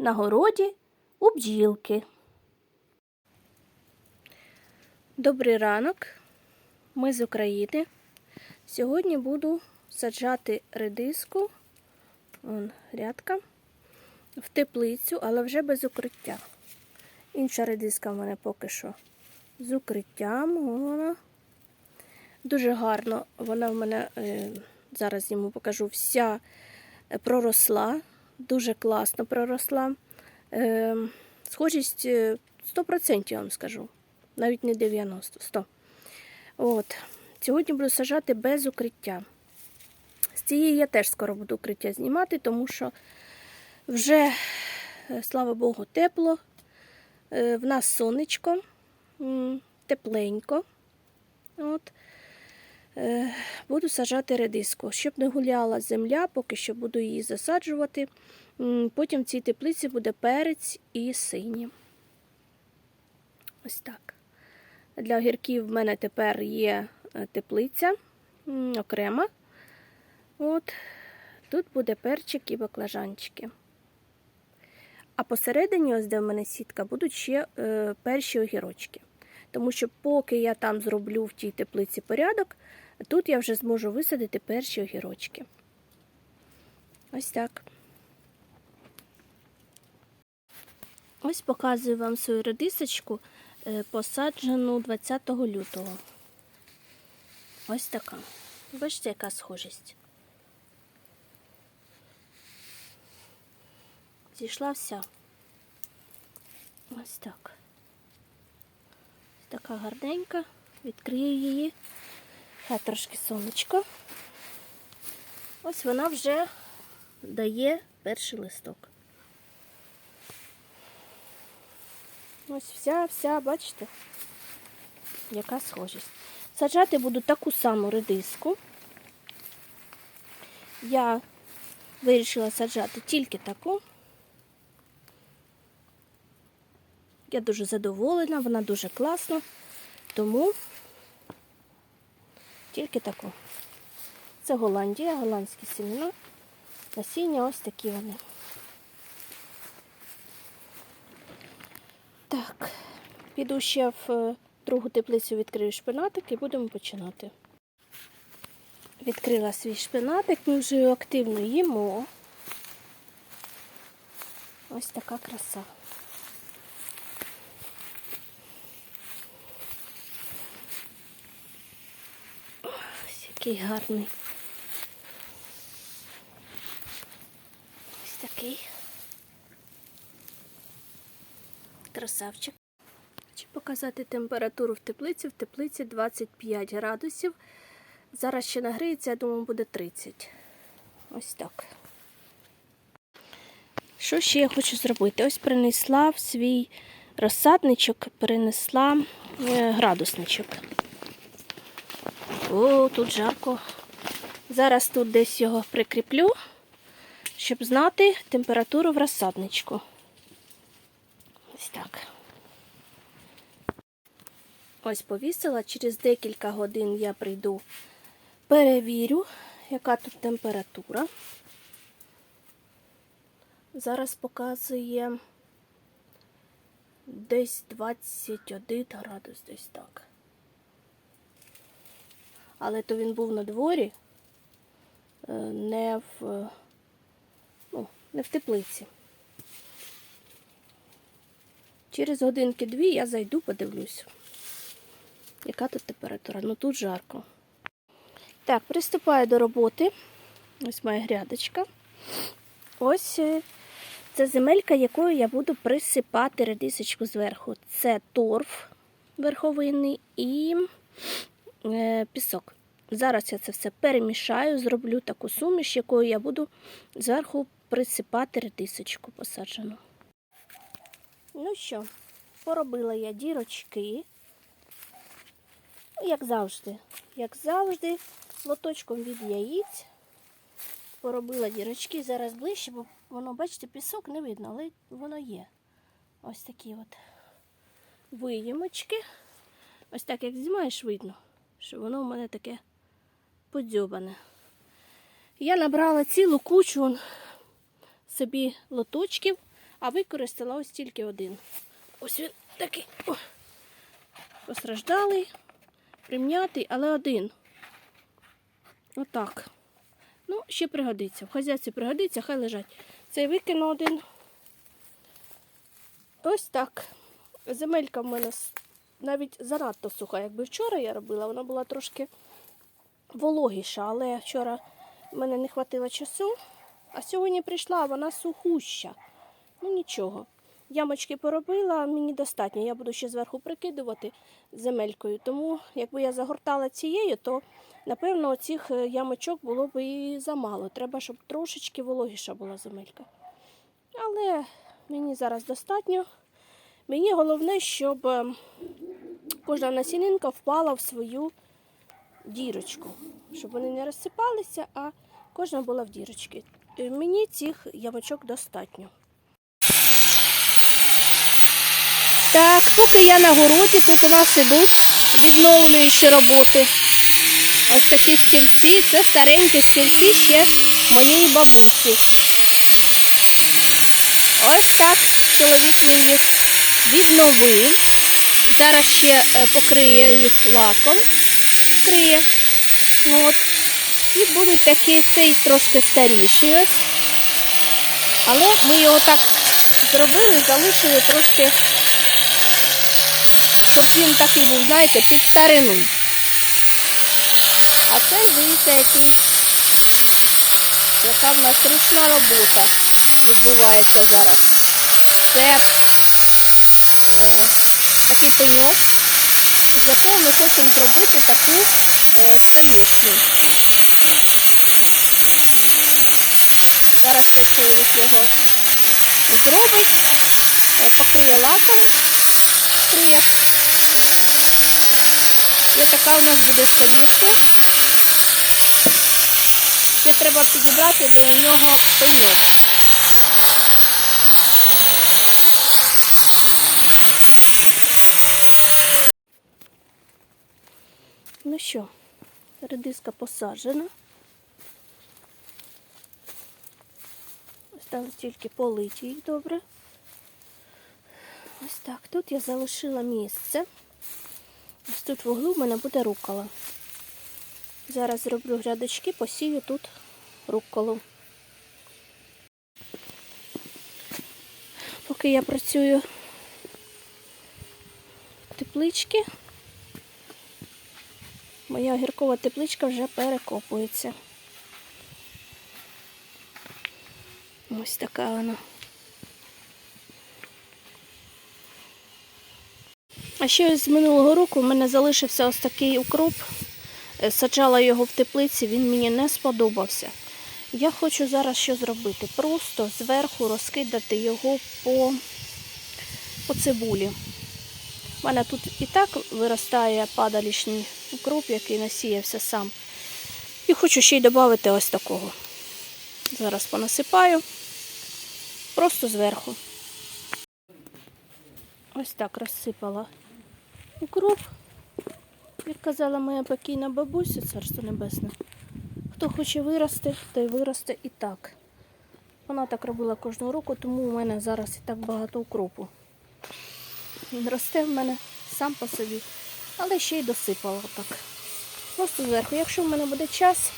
на городі у бджілки. Добрий ранок. Ми з України. Сьогодні буду саджати редиску, вон рядка, в теплицю, але вже без укриття. Інша редиска в мене поки що з укриттям. Вона. Дуже гарно. Вона в мене, е, зараз йому покажу, вся проросла. Дуже класно проросла. Е, схожість е, 100% я вам скажу. Навіть не 90, 100. От. Сьогодні буду сажати без укриття. З цієї я теж скоро буду укриття знімати, тому що вже, е, слава Богу, тепло. Е, В нас сонечко, тепленько. От. Е, Буду саджати редиску. Щоб не гуляла земля, поки що буду її засаджувати. Потім в цій теплиці буде перець і сині. Ось так. Для огірків в мене тепер є е, теплиця окрема. От. Тут буде перчик і баклажанчики. А посередині, ось де в мене сітка, будуть ще е, перші огірочки. Тому що поки я там зроблю в тій теплиці порядок, тут я вже зможу висадити перші огірочки. Ось так. Ось показую вам свою редисочку, е, посаджену 20 лютого. Ось така. Бачите, яка схожість. Зійшла вся. Ось так. Ось така гарненька. Відкрию її. Хай трошки сонечко. Ось вона вже дає перший листок. Ось вся, вся, бачите, яка схожість. Саджати буду таку саму редиску. Я вирішила саджати тільки таку. Я дуже задоволена, вона дуже класна, тому тільки таку. Це Голландія, голландські сімена. Насіння ось такі вони. Так, піду ще в е, другу теплицю відкрию шпинатик і будемо починати. Відкрила свій шпинатик, ми вже активно їмо. Ось така краса. Який гарний. Ось такий. Красавчик. Хочу показати температуру в теплиці. В теплиці 25 градусів. Зараз ще нагріється, я думаю, буде 30. Ось так. Що ще я хочу зробити? Ось принесла в свій розсадничок, перенесла е, градусничок. О, тут жарко. Зараз тут десь його прикріплю, щоб знати температуру в розсадничку. Ось так. Ось повісила. Через декілька годин я прийду, перевірю, яка тут температура. Зараз показує десь 21 градус, десь так. Але то він був на дворі, е, не в, е, ну, не в теплиці. Через годинки-дві я зайду, подивлюсь, яка тут температура. Ну тут жарко. Так, приступаю до роботи. Ось моя грядочка. Ось е, це земелька, якою я буду присипати редисочку зверху. Це торф верховинний і пісок. Зараз я це все перемішаю, зроблю таку суміш, якою я буду зверху присипати редисочку посаджену. Ну що, поробила я дірочки. Як завжди, як завжди, лоточком від яїць. Поробила дірочки зараз ближче, бо воно, бачите, пісок не видно, але воно є. Ось такі от виємочки. Ось так, як знімаєш, видно, що воно в мене таке подзьобане. Я набрала цілу кучу собі лоточків, а використала ось тільки один. Ось він такий постраждалий, прим'ятий, але один. Отак. Ну, ще пригодиться. В хазяйстві пригодиться, хай лежать. Цей викину один. Ось так. Земелька в мене навіть занадто суха. Якби вчора я робила, вона була трошки вологіша, але вчора в мене не хватило часу. А сьогодні прийшла, а вона сухуща. Ну нічого. Ямочки поробила, мені достатньо. Я буду ще зверху прикидувати земелькою. Тому, якби я загортала цією, то напевно цих ямочок було б і замало. Треба, щоб трошечки вологіша була земелька. Але мені зараз достатньо. Мені головне, щоб е, кожна насінинка впала в свою дірочку, щоб вони не розсипалися, а кожна була в дірочці. Е, Мені цих ямочок достатньо. Так, поки я на городі, тут у нас ідуть відновлюючі роботи. Ось такі стільці, це старенькі стільці ще моєї бабусі. Ось так чоловік їх відновив. Зараз ще е, покриє їх лаком. Криє. От. І будуть такі, цей трошки старіший ось. Але ми його так зробили, залишили трошки, щоб він такий був, знаєте, під старину. А цей, дивіться, який, яка в нас ручна робота відбувається зараз. Це е, пеньок, з якого ми хочемо зробити таку е, столішню. Зараз працівник його зробить, е, покриє лаком, покриє. І така у нас буде столішня. Ще треба підібрати до нього пеньок. Ну що, редиска посаджена. Осталось тільки полити їх добре. Ось так. Тут я залишила місце. Ось тут в углу в мене буде рукола. Зараз зроблю грядочки, посію тут руколу. Поки я працюю в тепличці, моя огіркова тепличка вже перекопується. Ось така вона. А ще з минулого року в мене залишився ось такий укроп. Е, Саджала його в теплиці, він мені не сподобався. Я хочу зараз що зробити? Просто зверху розкидати його по, по цибулі. У мене тут і так виростає падалішній укроп, який насіявся сам. І хочу ще й додати ось такого. Зараз понасипаю. Просто зверху. Ось так розсипала укроп. Як казала моя покійна бабуся, царство небесне. Хто хоче вирости, той виросте і так. Вона так робила кожного року, тому у мене зараз і так багато укропу. Він росте в мене сам по собі, але ще й досипала так. Просто зверху. Якщо в мене буде час,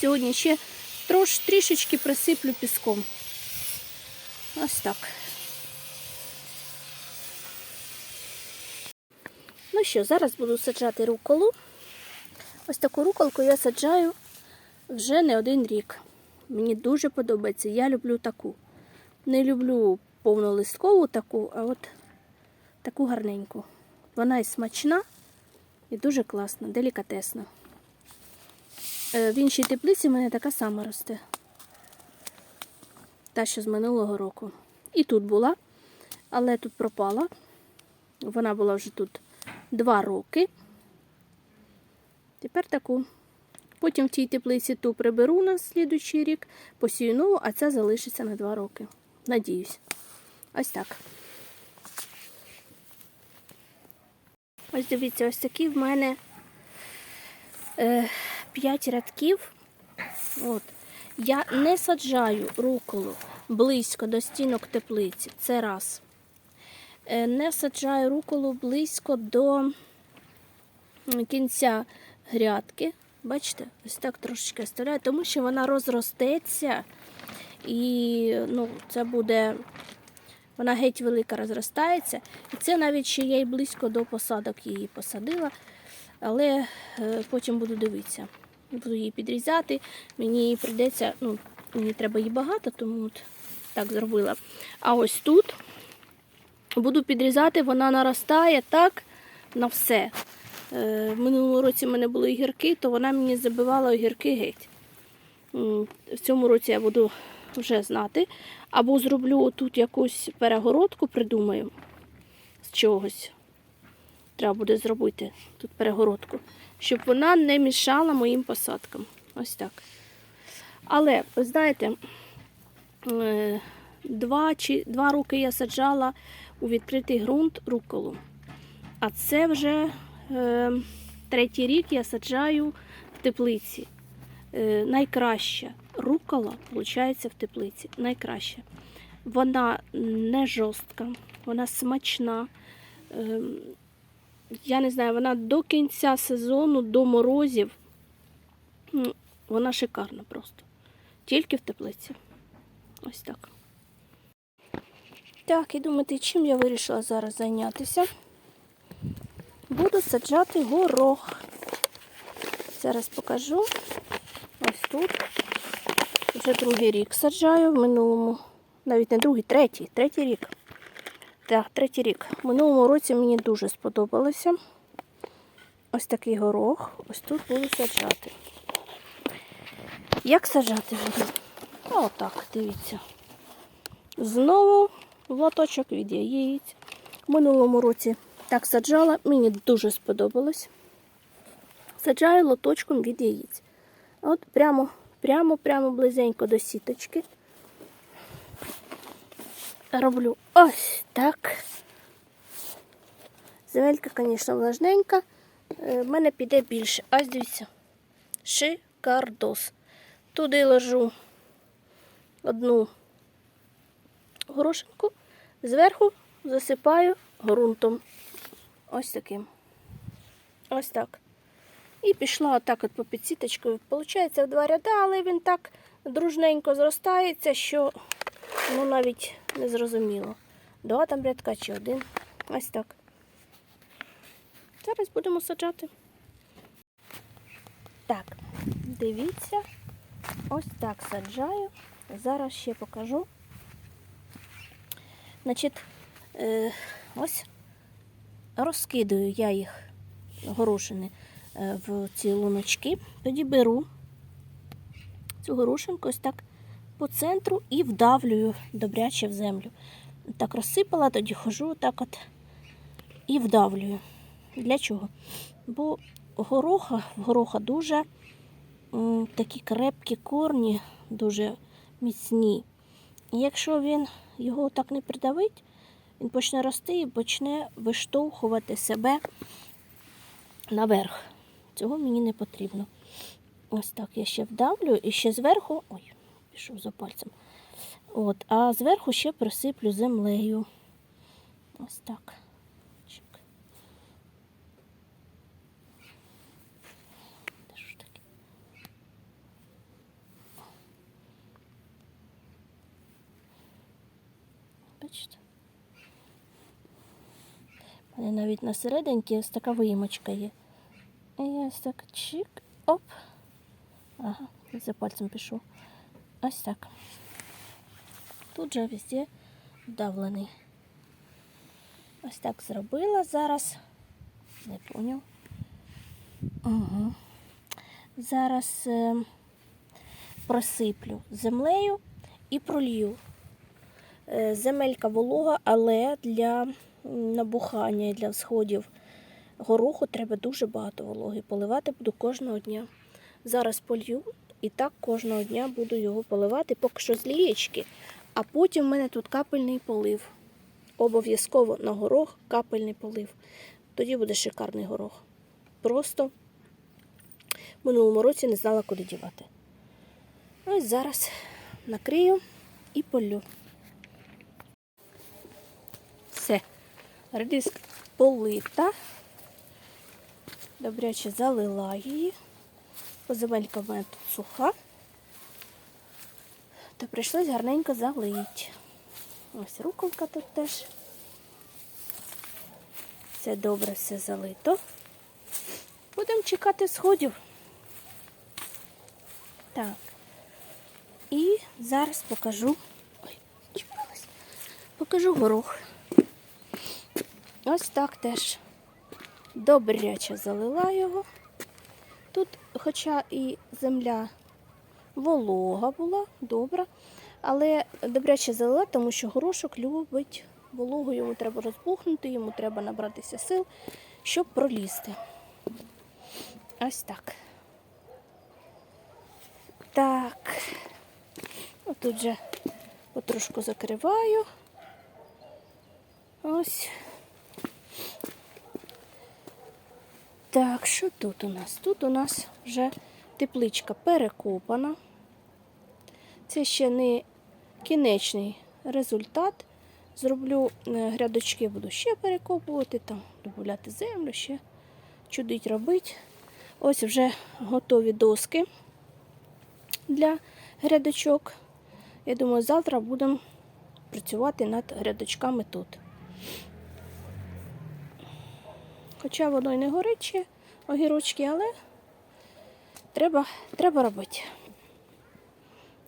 сьогодні ще трош, трішечки присиплю піском. Ось так. Ну що, зараз буду саджати руколу. Ось таку руколку я саджаю вже не один рік. Мені дуже подобається. Я люблю таку. Не люблю повнолисткову таку, а от таку гарненьку. Вона і смачна, і дуже класна, делікатесна. Е, В іншій теплиці в мене така сама росте. Та, що з минулого року. І тут була, але тут пропала. Вона була вже тут два роки. Тепер таку. Потім в тій теплиці ту приберу на слідуючий рік, посію нову, а ця залишиться на два роки. Надіюсь. Ось так. Ось дивіться, ось такі в мене е, 5 рядків. От. Я не саджаю руколу близько до стінок теплиці. Це раз. Е, Не саджаю руколу близько до кінця грядки. Бачите, ось так трошечки оставляю, тому що вона розростеться і ну, це буде. Вона геть велика розростається. І це навіть ще я й близько до посадок її посадила. Але е, потім буду дивитися. Буду її підрізати. Мені прийдеться, ну, мені треба її багато, тому от так зробила. А ось тут буду підрізати, вона наростає так на все. Е, В минулому році в мене були огірки, то вона мені забивала огірки геть. В цьому році я буду вже знати. Або зроблю тут якусь перегородку, придумаю з чогось. Треба буде зробити тут перегородку, щоб вона не мішала моїм посадкам. Ось так. Але, ви знаєте, е, два, чи, два роки я саджала у відкритий ґрунт руколу. А це вже е, третій рік я саджаю в теплиці. Е, найкраща рукола виходить в теплиці. Найкраща. Вона не жорстка, вона смачна. Ем, я не знаю, вона до кінця сезону, до морозів. ну, Вона шикарна просто. Тільки в теплиці. Ось так. Так, і думаєте, чим я вирішила зараз зайнятися? Буду саджати горох. Зараз покажу. Ось тут. Вже другий рік саджаю в минулому. Навіть не другий, третій. Третій рік. Так, третій рік. В минулому році мені дуже сподобалося. Ось такий горох. Ось тут буду саджати. Як саджати буду? Отак, дивіться. Знову лоточок від яєць. В минулому році так саджала, мені дуже сподобалось. Саджаю лоточком від яєць. От прямо, прямо, прямо близенько до сіточки. Роблю ось так. Земелька, звісно, влажненька. Е, В мене піде більше. Ось дивіться. Шикардос. Туди ложу одну горошинку, зверху засипаю ґрунтом. Ось таким. Ось так. І пішла отак от по підсіточкою. Получається в два ряда, але він так дружненько зростається, що ну навіть не зрозуміло. Два там рядка чи один. Ось так. Зараз будемо саджати. Так, дивіться, ось так саджаю. Зараз ще покажу. Значить, е, ось розкидаю я їх горошини в ці луночки. Тоді беру цю горошинку ось так по центру і вдавлюю добряче в землю. Так розсипала, тоді хожу так от і вдавлюю. Для чого? Бо гороха, гороха дуже такі крепкі корні, дуже міцні. І якщо він його так не придавить, він почне рости і почне виштовхувати себе наверх. Цього мені не потрібно. Ось так я ще вдавлю і ще зверху. Ой, пішов за пальцем. От, а зверху ще присиплю землею. Ось так. Бачите? У мене навіть на серединці ось така виїмочка є. Ось так чик, оп. Ага, за пальцем пишу. Ось так. Тут же везде вдавлений. Ось так зробила зараз. Не поняв. Угу. Зараз е, просиплю землею і пролью. Е, земелька волога, але для набухання і для всходів гороху треба дуже багато вологи. Поливати буду кожного дня. Зараз полью і так кожного дня буду його поливати, поки що з лієчки, а потім в мене тут капельний полив. Обов'язково на горох капельний полив. Тоді буде шикарний горох. Просто в минулому році не знала, куди дівати. Ось зараз накрию і полю. Все. Редиска полита. Добряче залила її. Поземелька в мене тут суха. То прийшлось гарненько залити. Ось рукавка тут теж. Все добре, все залито. Будемо чекати сходів. Так. І зараз покажу. Ой, чіпалась. Покажу горох. Ось так теж добряче залила його. Тут, хоча і земля волога була, добра, але добряче залила, тому що горошок любить вологу, йому треба розбухнути, йому треба набратися сил, щоб пролізти. Ось так. Так. Тут же потрошку закриваю. Ось. Так, що тут у нас? Тут у нас вже тепличка перекопана. Це ще не кінечний результат. Зроблю е, грядочки, буду ще перекопувати, там додати землю, ще чудить робити. Ось вже готові доски для грядочок. Я думаю, завтра будемо працювати над грядочками тут. Хоча воно й не горить ще огірочки, але треба, треба робити.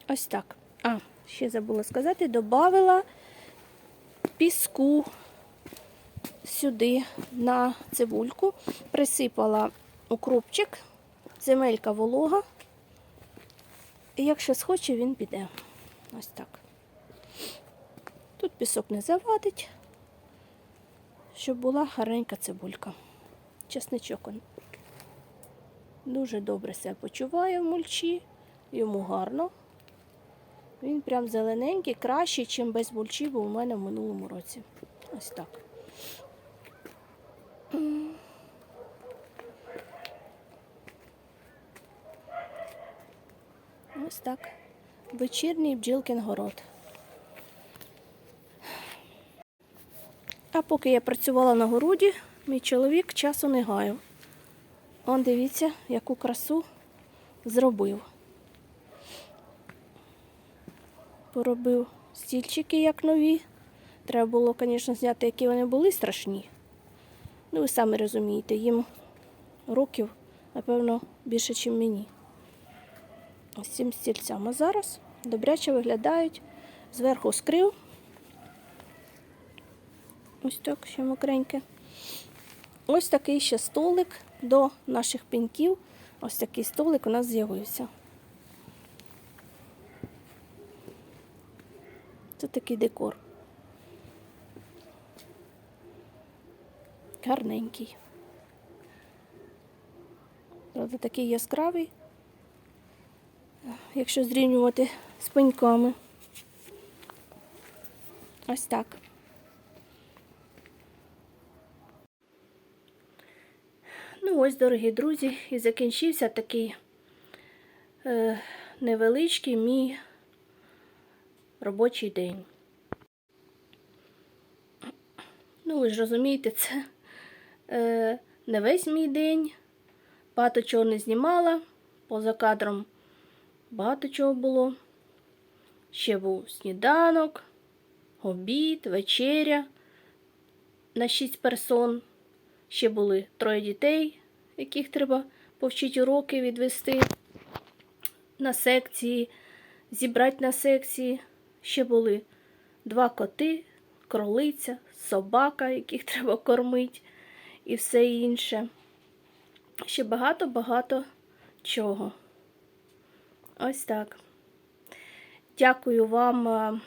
Ось так. А, ще забула сказати, додавила піску сюди на цибульку, присипала укропчик, земелька волога. І якщо схоче, він піде. Ось так. Тут пісок не завадить, щоб була гарненька цибулька. Чесничок дуже добре себе почуває в мульчі, йому гарно. Він прям зелененький, кращий, ніж без мульчі був у мене в минулому році. Ось так. Ось так. Вечірній бджілкин город. А поки я працювала на городі, мій чоловік часу не гаяв. Он дивіться, яку красу зробив. Поробив стільчики як нові. Треба було, звісно, зняти, які вони були страшні. Ну, ви самі розумієте, їм років, напевно, більше, ніж мені. Ось цим стільцям. А зараз добряче виглядають. Зверху скрив. Ось так ще мокреньке. Ось такий ще столик до наших пеньків. Ось такий столик у нас з'явився. Це такий декор. Гарненький. Правда, такий яскравий, якщо зрівнювати з пеньками. Ось так. Ну ось, дорогі друзі, і закінчився такий е, невеличкий мій робочий день. Ну, ви ж розумієте, це е, не весь мій день. Багато чого не знімала. Поза кадром багато чого було. Ще був сніданок, обід, вечеря на 6 персон. Ще були троє дітей, яких треба повчити уроки відвести на секції, зібрати на секції. Ще були два коти, кролиця, собака, яких треба кормити, і все інше. Ще багато-багато чого. Ось так. Дякую вам, е,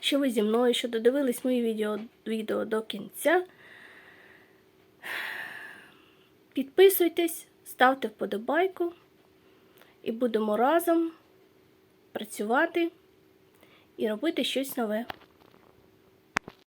що ви зі мною, що додивились мої відео, відео до кінця. Підписуйтесь, ставте вподобайку і будемо разом працювати і робити щось нове.